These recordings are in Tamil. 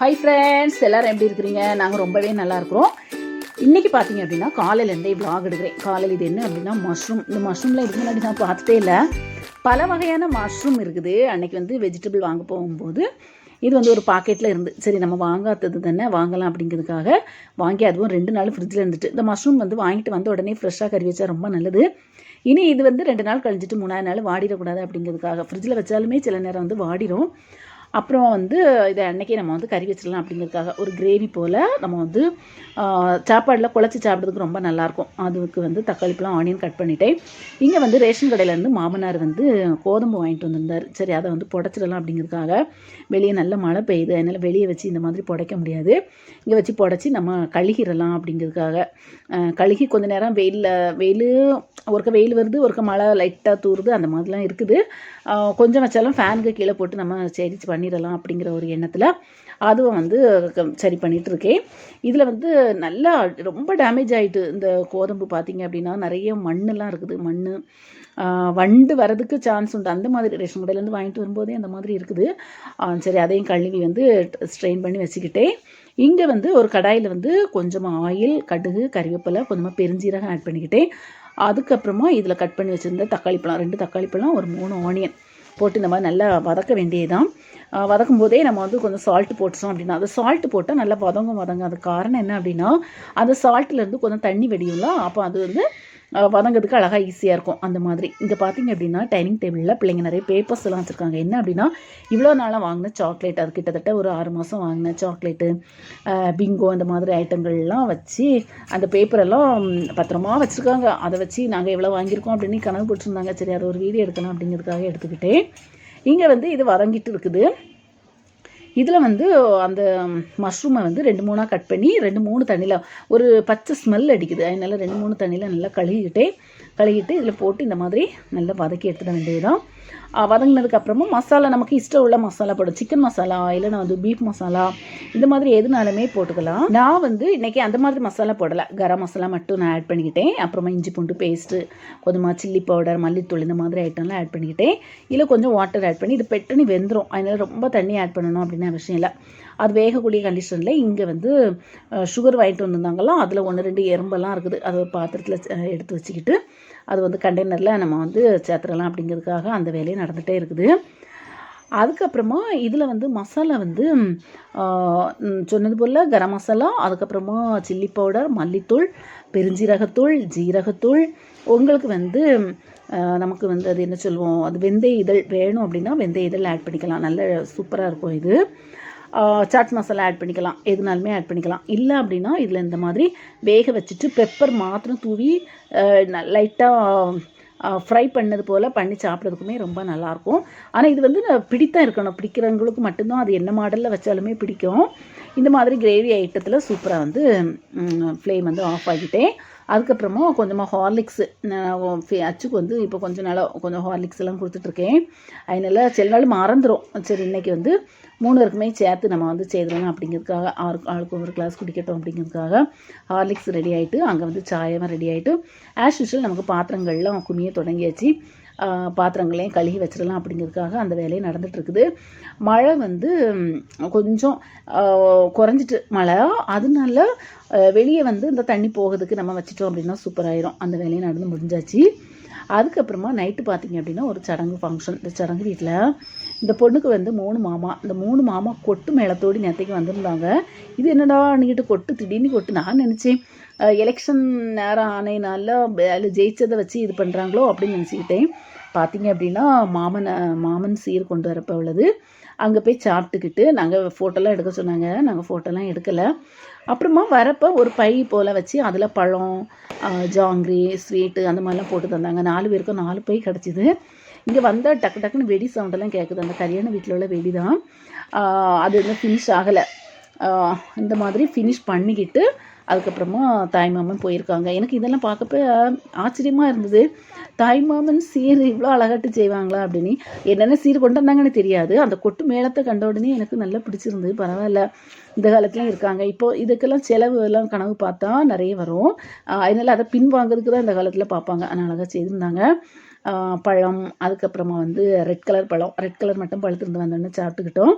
ஹாய் ஃப்ரெண்ட்ஸ் எல்லாரும் எப்படி இருக்கிறீங்க? நாங்கள் ரொம்பவே நல்லா இருக்கிறோம். இன்றைக்கி பார்த்தீங்க அப்படின்னா காலையிலேருந்தே விளாக் எடுக்கிறேன். காலையில் இது என்ன அப்படின்னா மஷ்ரூம் இந்த மஷ்ரூமில் இதுக்கு முன்னாடி நான் பார்த்ததே இல்லை. பல வகையான மஷ்ரூம் இருக்குது. அன்னைக்கு வந்து வெஜிடபிள் வாங்க போகும்போது இது வந்து ஒரு பாக்கெட்டில் இருந்து. சரி நம்ம வாங்காதது தானே வாங்கலாம் அப்படிங்கிறதுக்காக வாங்கி அதுவும் ரெண்டு நாள் ஃப்ரிட்ஜில் இருந்துட்டு. இந்த மஷ்ரூம் வந்து வாங்கிட்டு வந்த உடனே ஃப்ரெஷ்ஷாக கறி வச்சா ரொம்ப நல்லது. இனி இது வந்து ரெண்டு நாள் கழிஞ்சிட்டு மூணாவது நாள் வாடிடக்கூடாது அப்படிங்கிறதுக்காக. ஃப்ரிட்ஜில் வச்சாலுமே சில நேரம் வந்து வாடிடும் அப்புறம் வந்து இதை அன்னைக்கே நம்ம வந்து கறி வச்சிடலாம் அப்படிங்கிறதுக்காக ஒரு கிரேவி போல் நம்ம வந்து சாப்பாடில் குழச்சி சாப்பிட்றதுக்கு ரொம்ப நல்லாயிருக்கும். அதுக்கு வந்து தக்காளி பழம் ஆனியன் கட் பண்ணிட்டேன். இங்கே வந்து ரேஷன் கடையிலேருந்து மாமனார் வந்து கோதம்பு வாங்கிட்டு வந்திருந்தார். சரி அதை வந்து புடச்சிடலாம் அப்படிங்கிறதுக்காக வெளியே நல்ல மழை பெய்யுது. அதனால் வெளியே வச்சு இந்த மாதிரி புடைக்க முடியாது. இங்கே வச்சு புடச்சி நம்ம கழுகிடலாம் அப்படிங்கிறதுக்காக கழுகி கொஞ்ச நேரம் வெயிலில் வெயில் ஒருக்க வெயில் வருது ஒருக்க மழை லைட்டாக தூறுது அந்த மாதிரிலாம் இருக்குது. கொஞ்சம் வச்சாலும் ஃபேனுக்கு கீழே போட்டு நம்ம சரி பண்ணிடலாம் அப்படிங்கிற ஒரு எண்ணத்தில் அதுவும் வந்து சரி பண்ணிட்டு இருக்கேன் இதில் வந்து நல்லா ரொம்ப டேமேஜ் ஆகிட்டு இந்த கோதம்பு பார்த்தீங்க அப்படின்னா நிறைய மண்ணெல்லாம் இருக்குது. மண் வண்டு வரதுக்கு சான்ஸ் உண்டு. அந்த மாதிரி ரேஷன் கடையிலேருந்து வாங்கிட்டு வரும்போதே அந்த மாதிரி இருக்குது. சரி அதையும் கழுவி வந்து ஸ்ட்ரெயின் பண்ணி வச்சுக்கிட்டேன். இங்கே வந்து ஒரு கடாயில் வந்து கொஞ்சமாக ஆயில் கடுகு கறிவேப்பிலை கொஞ்சமாக பெருஞ்சீரகம் ஆட் பண்ணிக்கிட்டேன். அதுக்கப்புறமா இதில் கட் பண்ணி வச்சுருந்த தக்காளி பழம் ரெண்டு தக்காளி பழம் ஒரு மூணு ஆனியன் போட்டு இந்த மாதிரி நல்லா வதக்க வேண்டியதுதான். வதக்கும் போதே நம்ம வந்து கொஞ்சம் சால்ட் போட்டுட்டோம் அப்படின்னா அது சால்ட் போட்டால் நல்லா வதங்கும் வதங்க அது காரணம் என்ன அப்படின்னா அந்த சால்ட்லேருந்து கொஞ்சம் தண்ணி வெடியும்ல அப்போ அது வந்து வதங்கிறதுக்கு அழகாக ஈஸியாக இருக்கும். அந்த மாதிரி. இங்கே பார்த்தீங்க அப்படின்னா டைனிங் டேபிளில் பிள்ளைங்க நிறைய பேப்பர்ஸ் எல்லாம் வச்சுருக்காங்க. என்ன அப்படின்னா இவ்வளோ நாளாக வாங்கின சாக்லேட் அது கிட்டத்தட்ட ஒரு ஆறு மாதம் வாங்கின சாக்லேட்டு பிங்கோ அந்த மாதிரி ஐட்டங்கள்லாம் வச்சு அந்த பேப்பரெல்லாம் பத்திரமா வச்சுருக்காங்க. அதை வச்சு நாங்கள் எவ்வளோ வாங்கியிருக்கோம் அப்படின்னு கனவு போட்டிருந்தாங்க. சரி அதை ஒரு வீடியோ எடுக்கணும் அப்படிங்கிறதுக்காக எடுத்துக்கிட்டேன். இங்கே வந்து இது வதங்கிட்டு இருக்குது. இதில் வந்து அந்த மஷ்ரூமை வந்து ரெண்டு மூணாக கட் பண்ணி ரெண்டு மூணு தண்ணியில் ஒரு பச்சை ஸ்மெல் அடிக்குது. அதனால ரெண்டு மூணு தண்ணியில் நல்லா கழுவிக்கிட்டே கழுகிட்டு இதில் போட்டு இந்த மாதிரி நல்லா வதக்கி எடுத்துட வேண்டியதுதான். தான் அப்புறமா மசாலா நமக்கு இஷ்டம் உள்ள மசாலா போடும் சிக்கன் மசாலா இல்லைனா வந்து பீஃப் மசாலா இந்த மாதிரி எதுனாலுமே போட்டுக்கலாம். நான் வந்து இன்னைக்கு அந்த மாதிரி மசாலா போடலை. கரம் மசாலா மட்டும் நான் ஆட் பண்ணிக்கிட்டேன். அப்புறமா இஞ்சி பூண்டு பேஸ்ட்டு கொஞ்சமாக சில்லி பவுடர் மல்லித்தூள் இந்த மாதிரி ஐட்டம்லாம் ஆட் பண்ணிக்கிட்டேன். இதில் கொஞ்சம் வாட்டர் ஆட் பண்ணி இது பெட்டனி வெந்துடும் அதனால் ரொம்ப தண்ணி ஆட் பண்ணணும் அப்படின்னு அவசியம் இல்லை. அது வேகக்கூடிய கண்டிஷனில் இங்கே வந்து சுகர் வாங்கிட்டு வந்திருந்தாங்களோ அதில் ஒன்று ரெண்டு எறும்பெல்லாம் இருக்குது. அது ஒரு பாத்திரத்தில் எடுத்து வச்சுக்கிட்டு அது வந்து கண்டெய்னரில் நம்ம வந்து சேர்த்துடலாம் அப்படிங்கிறதுக்காக அந்த வேலையை நடந்துகிட்டே இருக்குது. அதுக்கப்புறமா இதில் வந்து மசாலா வந்து சொன்னது போல் கரம் மசாலா அதுக்கப்புறமா சில்லி பவுடர் மல்லித்தூள் பெருஞ்சீரகத்தூள் ஜீரகத்தூள். உங்களுக்கு வந்து நமக்கு வந்து அது என்ன சொல்லுவோம்? அது வெந்தய இதழ் வேணும் அப்படின்னா வெந்தய இதழ் ஆட் பண்ணிக்கலாம். நல்ல சூப்பராக இருக்கும் இது. சாட் மசாலா ஆட் பண்ணிக்கலாம். எதுனாலுமே ஆட் பண்ணிக்கலாம். இல்லை அப்படின்னா இதில் இந்த மாதிரி வேக வச்சுட்டு பெப்பர் மாத்திரம் தூவி லைட்டாக ஃப்ரை பண்ணது போல் பண்ணி சாப்பிட்றதுக்குமே ரொம்ப நல்லாயிருக்கும். ஆனால் இது வந்து நான் பிடித்தான் இருக்கணும். பிடிக்கிறவங்களுக்கு மட்டும்தான் அது என்ன மாடலில் வச்சாலுமே பிடிக்கும். இந்த மாதிரி கிரேவி ஐட்டத்தில் சூப்பராக வந்து ஃப்ளேம் வந்து ஆஃப் ஆகிட்டேன் அதுக்கப்புறமா கொஞ்சமாக ஹார்லிக்ஸு நான் ஃபே- அச்சுக்கு வந்து இப்போ கொஞ்சம் நாளாக கொஞ்சம் ஹார்லிக்ஸ் எல்லாம் கொடுத்துட்ருக்கேன். அதனால சில நாள் மறந்துடும் சரி இன்னைக்கு வந்து மூணு பேருக்குமே சேர்த்து நம்ம வந்து செய்திடலாம் அப்படிங்கிறதுக்காக ஆறு ஆளுக்கு ஒரு கிளாஸ் குடிக்கட்டும் அப்படிங்கிறதுக்காக ஹார்லிக்ஸ் ரெடி ஆகிட்டு அங்கே வந்து சாயமாக ரெடி ஆகிட்டு ஆஸ் யூஷுவல் நமக்கு பாத்திரங்கள்லாம் குமிய தொடங்கியாச்சு. பாத்திரங்களையும் கழுகி வச்சிடலாம் அப்படிங்கிறதுக்காக அந்த வேலையை நடந்துட்டு இருக்குது மழை வந்து கொஞ்சம் குறைஞ்சிட்டு மழை. அதனால வெளியே வந்து இந்த தண்ணி போகிறதுக்கு நம்ம வச்சிட்டோம் அப்படின்னா சூப்பராயிரும் அந்த வேலையை நடந்து முடிஞ்சாச்சு. அதுக்கப்புறமா நைட்டு பார்த்தீங்க அப்படின்னா ஒரு சடங்கு ஃபங்க்ஷன் இந்த சடங்கு வீட்டில் இந்த பொண்ணுக்கு வந்து மூணு மாமா. இந்த மூணு மாமா கொட்டு மேளத்தோடு நேற்றுக்கு வந்திருந்தாங்க. இது என்னடா நீட்டு கொட்டு திடீர்னு கொட்டு? நான் நினச்சேன் எலெக்ஷன் நேரம் ஆனையினால அதில் ஜெயிச்சதை வச்சு இது பண்ணுறாங்களோ அப்படின்னு நினச்சிக்கிட்டேன். பார்த்தீங்க அப்படின்னா மாமனை மாமன் சீர் கொண்டு வரப்போ உள்ளது. அங்கே போய் சாப்பிட்டுக்கிட்டு நாங்கள் ஃபோட்டோலாம் எடுக்க சொன்னாங்க. நாங்கள் ஃபோட்டோலாம் எடுக்கலை. அப்புறமா வரப்போ ஒரு பை போல் வச்சு அதில் பழம் ஜாங்கிரி ஸ்வீட்டு அந்த மாதிரிலாம் போட்டு தந்தாங்க. நாலு பேருக்கும் நாலு பை கிடச்சிது. இங்கே வந்தால் டக்கு டக்குன்னு வெடி சவுண்டெல்லாம் கேட்குது அந்த கல்யாண வீட்டில் உள்ள வெடி தான். அது இன்னும் ஃபினிஷ் ஆகலை. இந்த மாதிரி ஃபினிஷ் பண்ணிக்கிட்டு அதுக்கப்புறமா தாய்மாமன் போயிருக்காங்க. எனக்கு இதெல்லாம் பார்க்கப்ப ஆச்சரியமாக இருந்தது. தாய்மாமன் சீர் இவ்வளோ அழகாட்டு செய்வாங்களா அப்படின்னு. என்னென்ன சீர் கொண்டு வந்தாங்கன்னு தெரியாது. அந்த கொட்டு மேளத்தை கண்ட உடனே எனக்கு நல்லா பிடிச்சிருந்தது. பரவாயில்ல. இந்த காலத்துலையும் இருக்காங்க. இப்போ இதுக்கெல்லாம் செலவு எல்லாம் கனவு பார்த்தா நிறைய வரும். அதனால அதை பின் வாங்குறதுக்கு தான் இந்த காலத்தில் பார்ப்பாங்க. ஆனால் அழகாக செய்திருந்தாங்க. பழம் அதுக்கப்புறமா வந்து ரெட் கலர் பழம். ரெட் கலர் மட்டும் பழுத்திருந்து வந்தோடனே சாப்பிட்டுக்கிட்டோம்.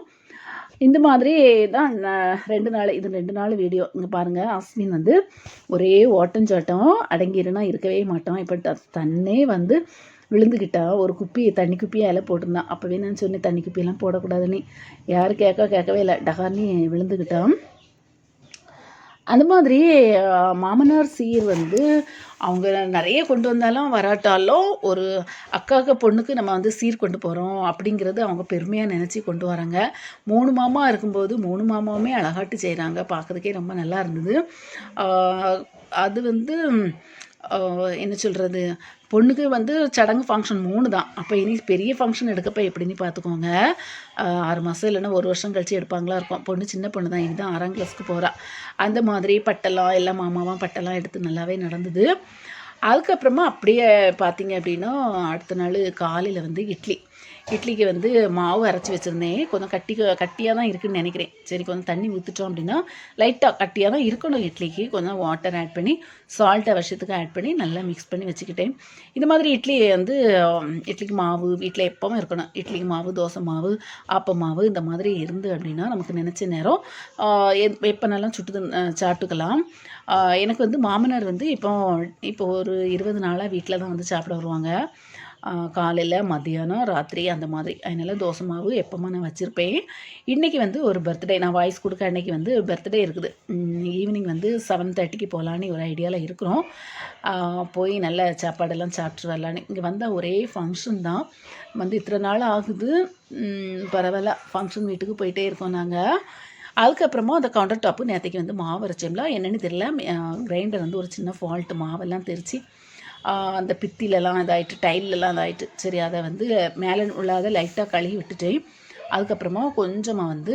இந்த மாதிரி தான் ரெண்டு நாள் இது ரெண்டு நாள் வீடியோ இங்கே பாருங்கள் அஸ்மின் வந்து ஒரே ஓட்டஞ்சாட்டம் அடங்கிருனா இருக்கவே மாட்டோம் இப்போ த தன்னே வந்து விழுந்துக்கிட்டா ஒரு குப்பி தண்ணி குப்பியை இலை போட்டிருந்தான் அப்போவே நான் சொன்னேன் தண்ணி குப்பியெல்லாம் போடக்கூடாதுன்னு. யாரும் கேட்க கேட்கவே இல்லை. டகார்னி விழுந்துக்கிட்டான் அந்த மாதிரி மாமனார் சீர் வந்து அவங்க நிறைய கொண்டு வந்தாலும் வராட்டாலும் ஒரு அக்காக்க பொண்ணுக்கு நம்ம வந்து சீர் கொண்டு போகிறோம் அப்படிங்கிறது அவங்க பெருமையாக நினச்சி கொண்டு வராங்க. மூணு மாமா இருக்கும்போது மூணு மாமாவுமே அழகாட்டு செய்கிறாங்க பார்க்கறதுக்கே ரொம்ப நல்லா இருந்தது. அது வந்து என்ன சொல்கிறது பொண்ணுக்கு வந்து சடங்கு ஃபங்க்ஷன் மூணு தான். அப்போ இனி பெரிய ஃபங்க்ஷன் எடுக்கப்ப எப்படின்னு பார்த்துக்கோங்க ஆறு மாதம் இல்லைன்னா ஒரு வருஷம் கழிச்சு எடுப்பாங்களா இருக்கும். பொண்ணு சின்ன பொண்ணு தான். இதுதான் ஆறாம் கிளாஸ்க்கு போகிறா அந்த மாதிரி பட்டெல்லாம் எல்லாம் மாமாவும் பட்டெல்லாம் எடுத்து நல்லாவே நடந்தது. அதுக்கப்புறமா அப்படியே பார்த்தீங்க அப்படின்னா அடுத்த நாள் காலையில் வந்து இட்லி. இட்லிக்கு வந்து மாவு அரைச்சி வச்சுருந்தேன். கொஞ்சம் கட்டி கட்டியாக தான் இருக்குதுன்னு நினைக்கிறேன். சரி கொஞ்சம் தண்ணி ஊற்றிட்டோம் அப்படின்னா லைட்டாக கட்டியாக தான் இருக்கணும் இட்லிக்கு. கொஞ்சம் வாட்டர் ஆட் பண்ணி சால்ட்டை வருஷத்துக்கு ஆட் பண்ணி நல்லா மிக்ஸ் பண்ணி வச்சுக்கிட்டேன். இந்த மாதிரி இட்லி வந்து இட்லிக்கு மாவு வீட்டில் எப்பவும் இருக்கணும். இட்லிக்கு மாவு தோசை மாவு ஆப்ப மாவு இந்த மாதிரி இருந்து அப்படின்னா நமக்கு நினச்ச நேரம் எப்- எப்போனாலும் சுட்டு சாப்பிட்டுக்கலாம். எனக்கு வந்து மாமனார் வந்து இப்போ இப்போ ஒரு இருபது நாளாக வீட்டில் தான் வந்து சாப்பிட வருவாங்க. காலையில் மத்தியானம் ராத்திரி அந்த மாதிரி. அதனால் தோசை மாவு எப்போமா நான் வச்சுருப்பேன். இன்றைக்கி வந்து ஒரு பர்த்டே நான் வாய்ஸ் கொடுக்க அன்னைக்கு வந்து பர்த்டே இருக்குது. ஈவினிங் வந்து செவன் தேர்ட்டிக்கு போகலான்னு ஒரு ஐடியாவில் இருக்கிறோம். போய் நல்ல சாப்பாடெல்லாம் சாப்பிட்டு வரலான்னு இங்கே வந்தால் ஒரே ஃபங்க்ஷன் தான். வந்து இத்தனை நாள் ஆகுது. பரவாயில்ல. ஃபங்க்ஷன் வீட்டுக்கு போயிட்டே இருக்கோம் நாங்கள் அதுக்கப்புறமா அந்த கவுண்டர் டாப்பு நேற்றுக்கு வந்து மாவு அரைச்சோம்ல. என்னென்னு தெரியல. கிரைண்டர் வந்து ஒரு சின்ன ஃபால்ட்டு மாவெல்லாம் தெரித்து அந்த பித்திலலாம் இதாகிட்டு டைல்லலாம் இதாகிட்டு சரி அதை வந்து மேலே உள்ளாத லைட்டாக கழுவி விட்டுட்டு அதுக்கப்புறமா கொஞ்சமாக வந்து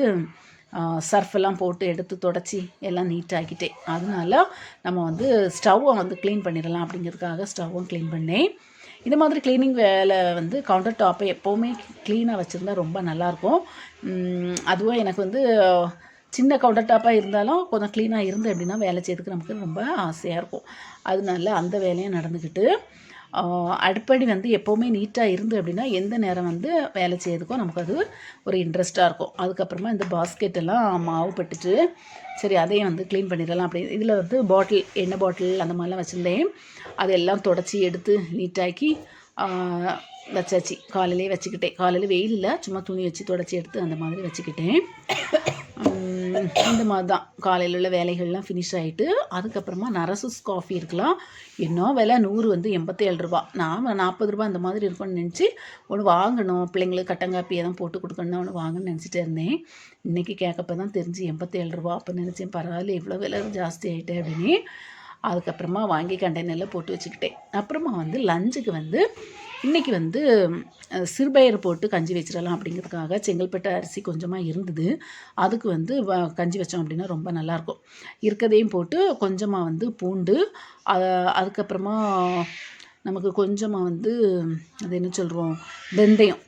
சர்ஃப் எல்லாம் போட்டு எடுத்து தொடச்சி எல்லாம் நீட்டாக்கிட்டேன் அதனால நம்ம வந்து ஸ்டவ்வை வந்து க்ளீன் பண்ணிடலாம் அப்படிங்கிறதுக்காக ஸ்டவ்வும் க்ளீன் பண்ணேன். இந்த மாதிரி க்ளீனிங் வேலை வந்து கவுண்டர் டாப்பை எப்போவுமே க்ளீனாக வச்சுருந்தா ரொம்ப நல்லாயிருக்கும் அதுவும் எனக்கு வந்து சின்ன கவுண்டர் டாப்பாக இருந்தாலும் கொஞ்சம் க்ளீனாக இருந்து அப்படின்னா வேலை செய்யறதுக்கு நமக்கு ரொம்ப ஆசையாக இருக்கும். அதனால அந்த வேலையும் நடந்துக்கிட்டு அடுப்படி வந்து எப்போவுமே நீட்டாக இருந்து அப்படின்னா எந்த நேரம் வந்து வேலை செய்யறதுக்கும் நமக்கு அது ஒரு இன்ட்ரெஸ்ட்டாக இருக்கும். அதுக்கப்புறமா இந்த பாஸ்கெட் எல்லாம் மாவு பட்டுட்டு சரி அதையும் வந்து க்ளீன் பண்ணிடலாம். அப்படி இதில் வந்து பாட்டில் எண்ணெய் பாட்டில் அந்த மாதிரிலாம் வச்சுருந்தேன். அதெல்லாம் தொடச்சி எடுத்து நீட்டாக்கி வச்சாச்சு. காலையிலே வச்சுக்கிட்டேன். காலையில் வெயில் இல்லை சும்மா துணி வச்சு தொடச்சி எடுத்து அந்த மாதிரி வச்சுக்கிட்டேன். இந்த மாதிரி தான் காலையில் உள்ள வேலைகள்லாம் ஃபினிஷ் ஆகிட்டு அதுக்கப்புறமா நரசஸ் காஃபி இருக்கலாம். என்ன விலை? நூறு வந்து எண்பத்தேழு ரூபா. நான் நாற்பது ரூபா அந்த மாதிரி இருக்கும்னு நினச்சி ஒன்று வாங்கணும். பிள்ளைங்களுக்கு கட்டங்காப்பி எதுவும் போட்டு கொடுக்கணும்னு ஒன்று வாங்கணும்னு நினச்சிட்டே இருந்தேன். இன்றைக்கி கேட்கப்ப தான் தெரிஞ்சு எண்பத்தேழு ரூபா அப்போ நினச்சேன். பரவாயில்ல இவ்வளோ விலை ஜாஸ்தி ஆகிட்டேன் அப்படின்னு. அதுக்கப்புறமா வாங்கி கண்டெய்னரில் போட்டு வச்சுக்கிட்டேன். அப்புறமா வந்து லஞ்சுக்கு வந்து இன்றைக்கி வந்து அஹ், சிறுபயிறு போட்டு கஞ்சி வச்சிடலாம் அப்படிங்கிறதுக்காக செங்கல்பட்டு அரிசி கொஞ்சமாக இருந்தது. அதுக்கு வந்து வ- கஞ்சி வச்சோம் அப்படின்னா ரொம்ப நல்லாயிருக்கும் இருக்கதையும் போட்டு கொஞ்சமாக வந்து பூண்டு அதுக்கப்புறமா நமக்கு கொஞ்சமாக வந்து அது என்ன சொல்கிறோம் வெந்தயம்.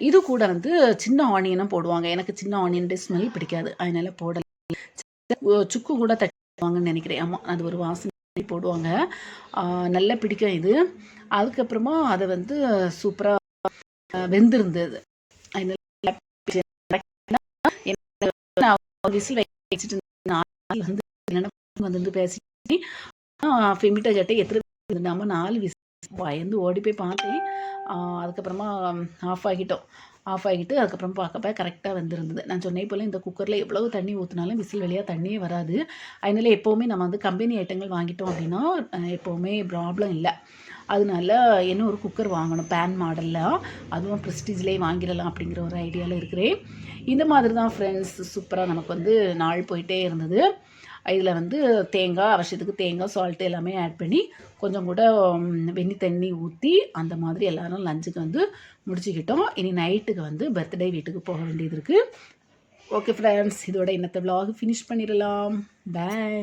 இது கூட வந்து சின்ன ஆனியனும் போடுவாங்க. எனக்கு சின்ன ஆனியன் ஸ்மெல் பிடிக்காது. அதனால போடல. சுக்கு கூட தட்டுவாங்கன்னு நினைக்கிறேன். ஆமாம் அது ஒரு வாசனை. போடுவாங்க. நல்லா பிடிக்கும் இது. அதுக்கப்புறமா அதை வந்து சூப்பராக வெந்திருந்தது. விசில் வச்சுட்டு வந்து வந்து பேசி ஃபெமிட்டா சட்டை எத்தனை இருந்தாமல் நாலு விசில் பயந்து ஓடி போய் பார்த்தேன். அதுக்கப்புறமா ஆஃப் ஆகிட்டோம். ஆஃப் ஆகிட்டு அதுக்கப்புறம் பார்க்கப்ப கரெக்டாக வந்திருந்தது. நான் சொன்னே போல் இந்த குக்கரில் எவ்வளவு தண்ணி ஊற்றினாலும் விசில் வழியாக தண்ணியே வராது. அதனால எப்போவுமே நம்ம வந்து கம்பெனி ஐட்டங்கள் வாங்கிட்டோம் அப்படின்னா எப்போவுமே ப்ராப்ளம் இல்லை. அதனால என்ன ஒரு குக்கர் வாங்கணும் பேன் மாடலில் அதுவும் ப்ரெஸ்டீஜ்லேயே வாங்கிடலாம் அப்படிங்கிற ஒரு ஐடியாவில் இருக்கிறேன். இந்த மாதிரி தான் ஃப்ரெண்ட்ஸ் சூப்பராக நமக்கு வந்து நாள் போயிட்டே இருந்தது. இதில் வந்து தேங்காய் அவசியத்துக்கு தேங்காய் சால்ட்டு எல்லாமே ஆட் பண்ணி கொஞ்சம் கூட வெந்நி தண்ணி ஊற்றி அந்த மாதிரி எல்லோரும் லஞ்சுக்கு வந்து முடிச்சுக்கிட்டோம். இனி நைட்டுக்கு வந்து பர்த்டே வீட்டுக்கு போக வேண்டியது இருக்குது ஓகே ஃப்ரெண்ட்ஸ் இதோட இன்னத்தை vlog ஃபினிஷ் பண்ணிடலாம். பாய்